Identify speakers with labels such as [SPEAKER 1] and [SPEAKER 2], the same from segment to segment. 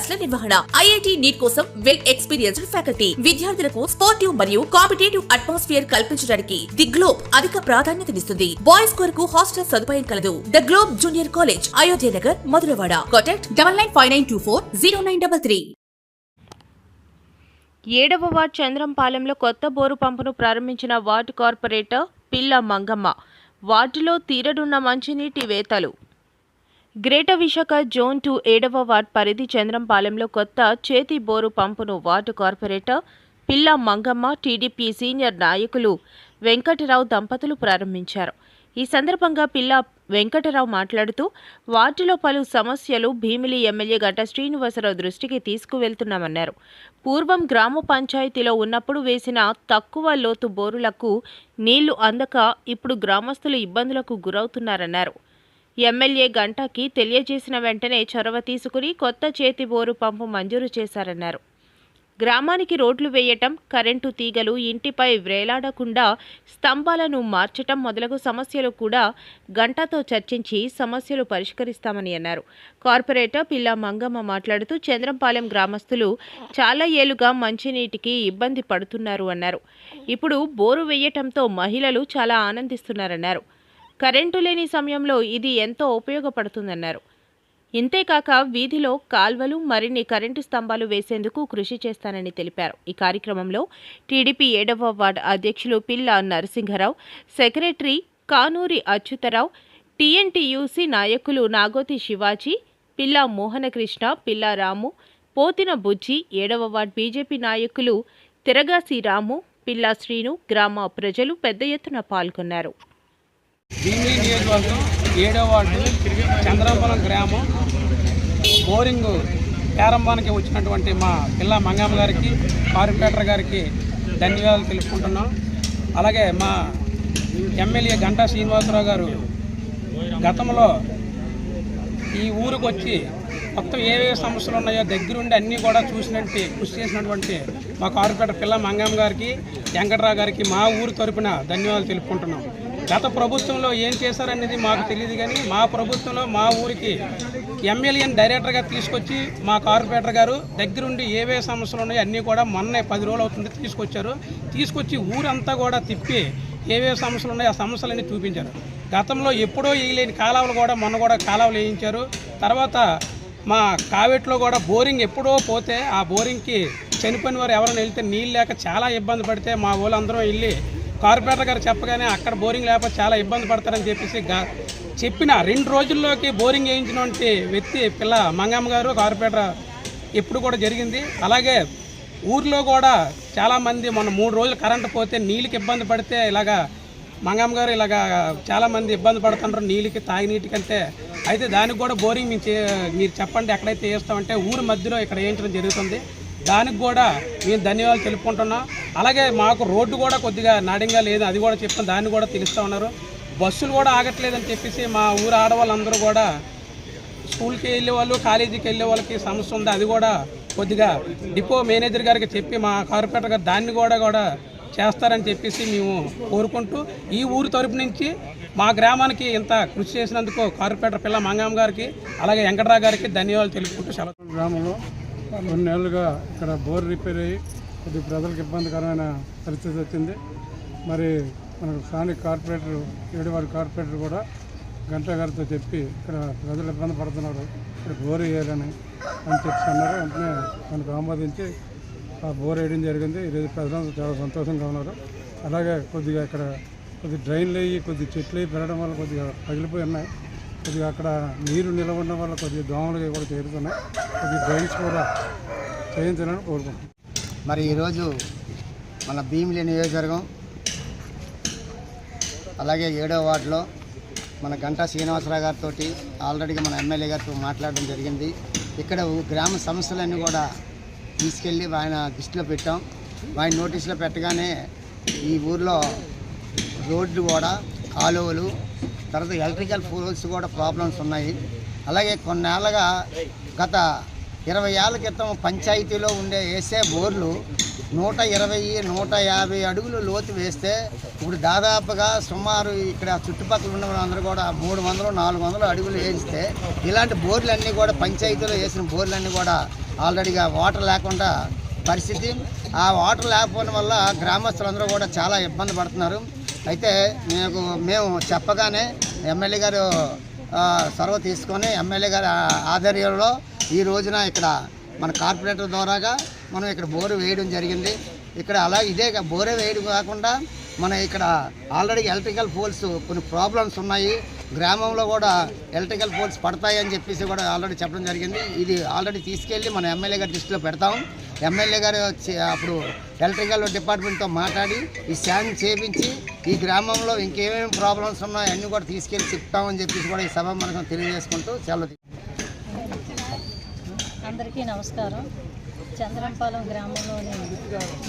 [SPEAKER 1] క్లాసుల నిర్వహణ. IIT NEET కోసం వెల్ ఎక్స్పీరియన్స్డ్ ఫ్యాకల్టీ. విద్యార్థులకు స్పోర్టివ్ మరియు కాంపిటేటివ్ అట్మాస్ఫియర్ కల్పించడానికి ది గ్లోబ్ అధిక ప్రాధాన్యతనిస్తుంది బాయ్స్ కొరకు హాస్టల్ సదుపాయం కలదు. The Globe junior college Ayodhya Nagar Madhurawada. Contact double nine five nine two four zero nine double three.
[SPEAKER 2] ఏడవ వార్డ్ చంద్రంపాలెంలో కొత్త బోరు పంపును ప్రారంభించిన వార్డు కార్పొరేటర్ పిల్ల మంగమ్మ. వార్డులో తీరడున్న మంచినీటి వేతలు. గ్రేటర్ విశాఖ జోన్ టూ ఏడవ వార్డ్ పరిధి చంద్రంపాలెంలో కొత్త చేతి బోరు పంపును వార్డు కార్పొరేటర్ పిల్ల మంగమ్మ టీడీపీ సీనియర్ నాయకులు వెంకటరావు దంపతులు ప్రారంభించారు. ఈ సందర్భంగా పిల్ల వెంకటరావు మాట్లాడుతూ వార్డులో పలు సమస్యలు భీమిలి ఎమ్మెల్యే గంట శ్రీనివాసరావు దృష్టికి తీసుకువెళ్తున్నామన్నారు. పూర్వం గ్రామ పంచాయతీలో ఉన్నప్పుడు వేసిన తక్కువ లోతు బోరులకు నీళ్ళు అందక ఇప్పుడు గ్రామస్తులు ఇబ్బందులకు గురవుతున్నారన్నారు. ఎమ్మెల్యే గంటకి తెలియజేసిన వెంటనే చొరవ తీసుకుని కొత్త చేతి బోరు పంపు మంజూరు చేశారన్నారు. గ్రామానికి రోడ్లు వేయటం కరెంటు తీగలు ఇంటిపై వ్రేలాడకుండా స్తంభాలను మార్చటం మొదలగు సమస్యలు కూడా గంటతో చర్చించి సమస్యలు పరిష్కరిస్తామని అన్నారు. కార్పొరేటర్ పిల్ల మంగమ్మ మాట్లాడుతూ చంద్రంపాలెం గ్రామస్తులు చాలా ఏళ్ళుగా మంచినీటికి ఇబ్బంది పడుతున్నారు అన్నారు. ఇప్పుడు బోరు వేయటంతో మహిళలు చాలా ఆనందిస్తున్నారన్నారు. కరెంటు లేని సమయంలో ఇది ఎంతో ఉపయోగపడుతుందన్నారు. ఇంతేకాక వీధిలో కాల్వలు మరిన్ని కరెంటు స్తంభాలు వేసేందుకు కృషి చేస్తానని తెలిపారు. ఈ కార్యక్రమంలో టీడీపీ ఏడవ వార్డు అధ్యక్షులు పిల్ల నరసింహరావు సెక్రటరీ కానూరి అచ్యుతరావు టీఎన్టీయూసీ నాయకులు నాగోతి శివాజీ పిల్ల మోహనకృష్ణ పిల్ల రాము పోతిన బుజ్జి ఏడవ వార్డు బీజేపీ నాయకులు తిరగాసి రాము పిల్ల శ్రీను గ్రామ ప్రజలు పెద్ద ఎత్తున పాల్గొన్నారు.
[SPEAKER 3] భీమిలి నియోజకవర్గం ఏడో వార్డు చంద్రాపురం గ్రామం. బోరింగ్ ప్రారంభానికి వచ్చినటువంటి మా పిల్ల మంగమ్మ గారికి కార్పొరేటర్ గారికి ధన్యవాదాలు తెలుపుకుంటున్నాం. అలాగే మా ఎమ్మెల్యే గంటా శ్రీనివాసరావు గారు గతంలో ఈ ఊరికి వచ్చి మొత్తం ఏవే సమస్యలు ఉన్నాయో దగ్గరుండి అన్నీ కూడా చూసినట్టు కృషి చేసినటువంటి మా కార్పొరేటర్ పిల్ల మంగమ్మ గారికి వెంకటరావు గారికి మా ఊరు తరపున ధన్యవాదాలు తెలుపుకుంటున్నాం. గత ప్రభుత్వంలో ఏం చేశారనేది మాకు తెలియదు కానీ మా ప్రభుత్వంలో మా ఊరికి ఎమ్మెల్యేని డైరెక్టర్గా తీసుకొచ్చి మా కార్పొరేటర్ గారు దగ్గరుండి ఏవే సమస్యలు ఉన్నాయో అన్నీ కూడా మొన్నే పది రోజులు అవుతుంది తీసుకొచ్చారు. తీసుకొచ్చి ఊరంతా కూడా తిప్పి ఏవే సమస్యలు ఉన్నాయో ఆ సమస్యలన్నీ చూపించారు. గతంలో ఎప్పుడో వేయలేని కాలువలు కూడా మొన్న కూడా కాలువలు వేయించారు. తర్వాత మా కావెట్లో కూడా బోరింగ్ ఎప్పుడో పోతే ఆ బోరింగ్కి చనిపోయిన వారు ఎవరైనా వెళ్తే నీళ్ళు లేక చాలా ఇబ్బంది పడితే మా వాళ్ళందరం వెళ్ళి కార్పొరేటర్ గారు చెప్పగానే అక్కడ బోరింగ్ లేకపోతే చాలా ఇబ్బంది పడతారని చెప్పేసి చెప్పిన రెండు రోజుల్లోకి బోరింగ్ వేయించినటువంటి వ్యక్తి పిల్ల మంగమ్మ గారు కార్పొరేటర్ ఎప్పుడు కూడా జరిగింది. అలాగే ఊర్లో కూడా చాలామంది మొన్న మూడు రోజులు కరెంటు పోతే నీళ్ళకి ఇబ్బంది పడితే ఇలాగా మంగమ్మ గారు ఇలాగా చాలామంది ఇబ్బంది పడుతుంటారు నీళ్ళకి తాగినీటికి అంటే అయితే దానికి కూడా బోరింగ్ మేము చే- మీరు చెప్పండి ఎక్కడైతే వేస్తామంటే ఊరి మధ్యలో ఇక్కడ వేయించడం జరుగుతుంది. దానికి కూడా మేము ధన్యవాదాలు తెలుపుకుంటున్నాం. అలాగే మాకు రోడ్డు కూడా కొద్దిగా నాడింగా లేదు అది కూడా చెప్తాం దాన్ని కూడా తెలుస్తూ ఉన్నారు. బస్సులు కూడా ఆగట్లేదని చెప్పేసి మా ఊరు ఆడవాళ్ళందరూ కూడా స్కూల్కి వెళ్ళే వాళ్ళు కాలేజీకి వెళ్ళే వాళ్ళకి సమస్య ఉంది అది కూడా కొద్దిగా డిపో మేనేజర్ గారికి చెప్పి మా కార్పొరేటర్ గారు దాన్ని కూడా కూడా చేస్తారని చెప్పేసి మేము కోరుకుంటూ ఈ ఊరు తరపు నుంచి మా గ్రామానికి ఇంత కృషి చేసినందుకు కార్పొరేటర్ పిల్ల మంగమ్మ గారికి అలాగే వెంకటరావు గారికి ధన్యవాదాలు తెలుపుకుంటూ సెలవు.
[SPEAKER 4] గ్రామంలో కొన్నేళ్ళుగా ఇక్కడ బోర్ రిపేర్ అయ్యి కొద్ది ప్రజలకు ఇబ్బందికరమైన పరిస్థితి వచ్చింది. మరి మనకు స్థానిక కార్పొరేటర్ ఏడువారి కార్పొరేటర్ కూడా గంటా గారితో చెప్పి ఇక్కడ ప్రజలు ఇబ్బంది పడుతున్నారు ఇక్కడ బోర్ వేయాలని అని చెప్పి అన్నారు. వెంటనే మనకు ఆమోదించి ఆ బోర్ వేయడం జరిగింది. ఈరోజు ప్రజలంతా చాలా సంతోషంగా ఉన్నారు. అలాగే కొద్దిగా ఇక్కడ కొద్ది డ్రైన్లు అయ్యి కొద్ది చెట్లు అయ్యి పెరగడం వల్ల కొద్దిగా పగిలిపోయి ఉన్నాయి. కొద్దిగా అక్కడ నీరు నిలవడం ఉండడం వల్ల కొద్దిగా దోమలు కూడా చేరుతున్నాయి. కొద్దిగా డ్రైన్స్ కూడా చేయించాలని కోరుకుంటున్నాం.
[SPEAKER 5] మరి ఈరోజు మన భీమిలి నియోజకవర్గం అలాగే ఏడో వార్డులో మన గంటా శ్రీనివాసరావు గారితో ఆల్రెడీగా మన ఎమ్మెల్యే గారితో మాట్లాడడం జరిగింది. ఇక్కడ గ్రామ సమస్యలన్నీ కూడా తీసుకెళ్ళి ఆయన దృష్టిలో పెట్టాం. ఆయన నోటీసులో పెట్టగానే ఈ ఊర్లో రోడ్లు కూడా కాలువలు తర్వాత ఎలక్ట్రికల్ పోల్స్ కూడా ప్రాబ్లమ్స్ ఉన్నాయి. అలాగే కొన్నేళ్ళగా గత ఇరవై ఏళ్ళ క్రితం పంచాయతీలో ఉండే వేసే బోర్లు నూట ఇరవై నూట యాభై అడుగులు లోతు వేస్తే ఇప్పుడు దాదాపుగా సుమారు ఇక్కడ చుట్టుపక్కల ఉన్న వాళ్ళందరూ కూడా మూడు వందలు నాలుగు వందలు అడుగులు వేస్తే ఇలాంటి బోర్లన్నీ కూడా పంచాయతీలో వేసిన బోర్లన్నీ కూడా ఆల్రెడీగా వాటర్ లేకుండా పరిస్థితి. ఆ వాటర్ లేకపోవడం వల్ల గ్రామస్తులందరూ కూడా చాలా ఇబ్బంది పడుతున్నారు. అయితే మేము మేము చెప్పగానే ఎమ్మెల్యే గారు సర్వ తీసుకొని ఎమ్మెల్యే గారి ఆధ్వర్యంలో ఈ రోజున ఇక్కడ మన కార్పొరేటర్ ద్వారాగా మనం ఇక్కడ బోరు వేయడం జరిగింది. ఇక్కడ అలా ఇదే బోరే వేయడం కాకుండా మన ఇక్కడ ఆల్రెడీ ఎలక్ట్రికల్ పోల్స్ కొన్ని ప్రాబ్లమ్స్ ఉన్నాయి. గ్రామంలో కూడా ఎలక్ట్రికల్ పోల్స్ పడతాయని చెప్పేసి కూడా ఆల్రెడీ చెప్పడం జరిగింది. ఇది ఆల్రెడీ తీసుకెళ్ళి మన ఎమ్మెల్యే గారి దృష్టిలో పెడతాం. ఎమ్మెల్యే గారు వచ్చి అప్పుడు ఎలక్ట్రికల్ డిపార్ట్మెంట్తో మాట్లాడి ఈ శాంక్ చేపించి ఈ గ్రామంలో ఇంకేమేమి ప్రాబ్లమ్స్ ఉన్నాయో అన్నీ కూడా తీసుకెళ్ళి చెప్తామని చెప్పేసి కూడా ఈ సభ మనకు తెలియజేసుకుంటూ సెలవు
[SPEAKER 6] అందరికీ నమస్కారం. చంద్రంపాలెం గ్రామంలోని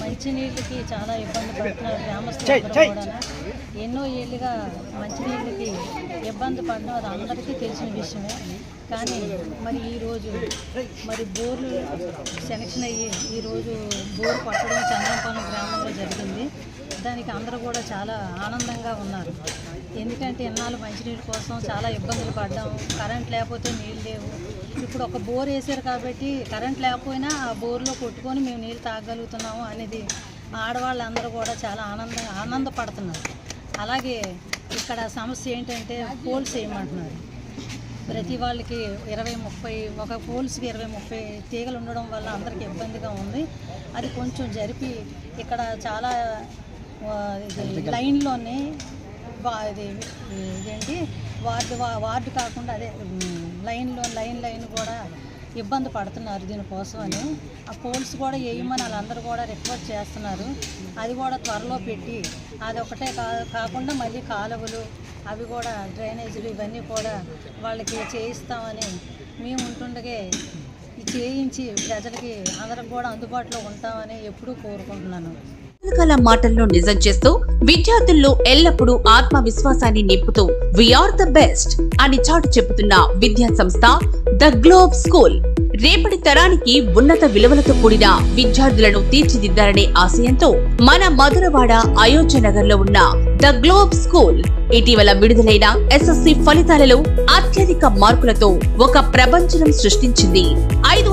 [SPEAKER 6] మంచినీళ్ళకి చాలా ఇబ్బంది పడుతున్నారు గ్రామస్తులందరూ కూడా ఎన్నో ఏళ్ళుగా మంచినీళ్ళకి ఇబ్బంది పడడం అది అందరికీ తెలిసిన విషయమే. కానీ మరి ఈరోజు మరి బోర్లు సెలక్షన్ అయ్యి ఈరోజు బోరు పట్టడం చంద్రంపాలెం గ్రామంలో జరిగింది. దానికి అందరూ కూడా చాలా ఆనందంగా ఉన్నారు. ఎందుకంటే ఇన్నాళ్ళు మంచినీళ్ళ కోసం చాలా ఇబ్బందులు పడ్డాం. కరెంట్ లేకపోతే నీళ్ళు లేవు. ఇప్పుడు ఒక బోర్ వేసారు కాబట్టి కరెంట్ లేకపోయినా ఆ బోర్లో కొట్టుకొని మేము నీళ్ళు తాగలుగుతున్నాము అనేది ఆడవాళ్ళందరూ కూడా చాలా ఆనందంగా ఆనందపడుతున్నారు. అలాగే ఇక్కడ సమస్య ఏంటంటే పోల్స్ వేయమంటున్నారు ప్రతి వాళ్ళకి ఇరవై ముప్పై ఒక పోల్స్కి ఇరవై ముప్పై తీగలు ఉండడం వల్ల అందరికీ ఇబ్బందిగా ఉంది. అది కొంచెం జరిపి ఇక్కడ చాలా లైన్లోనే ఇది ఇదేంటి? వార్డు వార్డు కాకుండా అదే లైన్లో లైన్ లైన్ కూడా ఇబ్బంది పడుతున్నారు దీనికోసం అని. ఆ పోల్స్ కూడా వేయమని వాళ్ళందరూ కూడా రిక్వెస్ట్ చేస్తున్నారు. అది కూడా త్వరలో పెట్టి అది ఒకటే కాకుండా మళ్ళీ కాలువలు అవి కూడా డ్రైనేజీలు ఇవన్నీ కూడా వాళ్ళకి చేయిస్తామని మేము ఉంటుండగే చేయించి ప్రజలకి అందరికి కూడా అందుబాటులో ఉంటామని ఎప్పుడూ కోరుకుంటున్నాను.
[SPEAKER 1] రకరకాల మాటల్లో నిజం చేస్తూ విద్యార్థుల్లో ఎల్లప్పుడూ ఆత్మవిశ్వాసాన్ని నింపుతూ వీఆర్ ద బెస్ట్ అని చాటు చెబుతున్న విద్యా సంస్థ ద గ్లోబ్ స్కూల్ రేపటి తరానికి ఉన్నత విలువలతో కూడిన విద్యార్థులను తీర్చిదిద్దాలనే ఆశయంతో మన మధురవాడ అయోధ్య నగర్లో ఉన్న ద గ్లోబ్ స్కూల్ ఇటీవల విడుదలైన ఎస్ఎస్సి ఫలితాలలో అత్యధిక మార్కులతో ఒక ప్రపంచం సృష్టించింది. ఐదు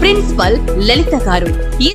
[SPEAKER 1] ప్రిన్సిపల్ లలిత గారు. ఈ